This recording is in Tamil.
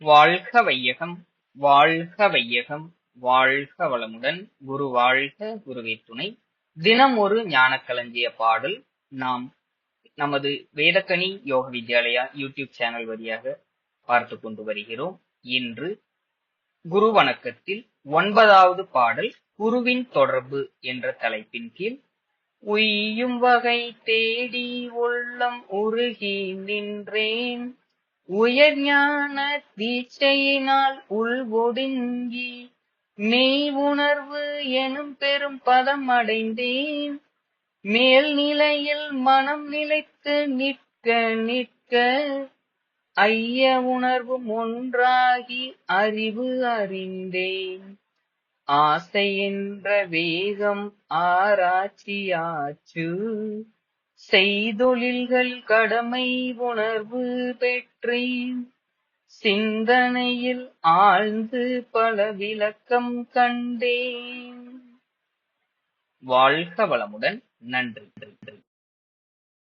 வாழ்க வையகம் வாழ்க வையகம் வாழ்க வளமுடன் குரு வாழ்க குருவே துணை. தினம் ஒரு ஞானக்களஞ்சிய பாடல். நாம் நமது வேதக்கனி யோக வித்யாலயா யூடியூப் சேனல் வழியாக பார்த்து கொண்டு வருகிறோம். இன்று குரு வணக்கத்தில் ஒன்பதாவது பாடல் குருவின் தொடர்பு என்ற தலைப்பின் கீழ். உய்யும் வகை தேடி உள்ளம் உருகி நின்றேன். உயர் ஞான தீட்சையினால் உள்வொடுங்கி மெய் உணர்வு எனும் பெரும் பதம் அடைந்தேன். மேல் நிலையில் மனம் நிலைத்து நிற்க நிற்க ஐய உணர்வும் ஒன்றாகி அறிவு அறிந்தேன். ஆசை என்ற வேகம் ஆராய்ச்சியாச்சு. செய்தொழில்கள் கடமை உணர்வு பெற்றேன் சிந்தனையில் ஆழ்ந்து பல விளக்கம் கண்டேன். வாழ்க வளமுடன். நன்றி.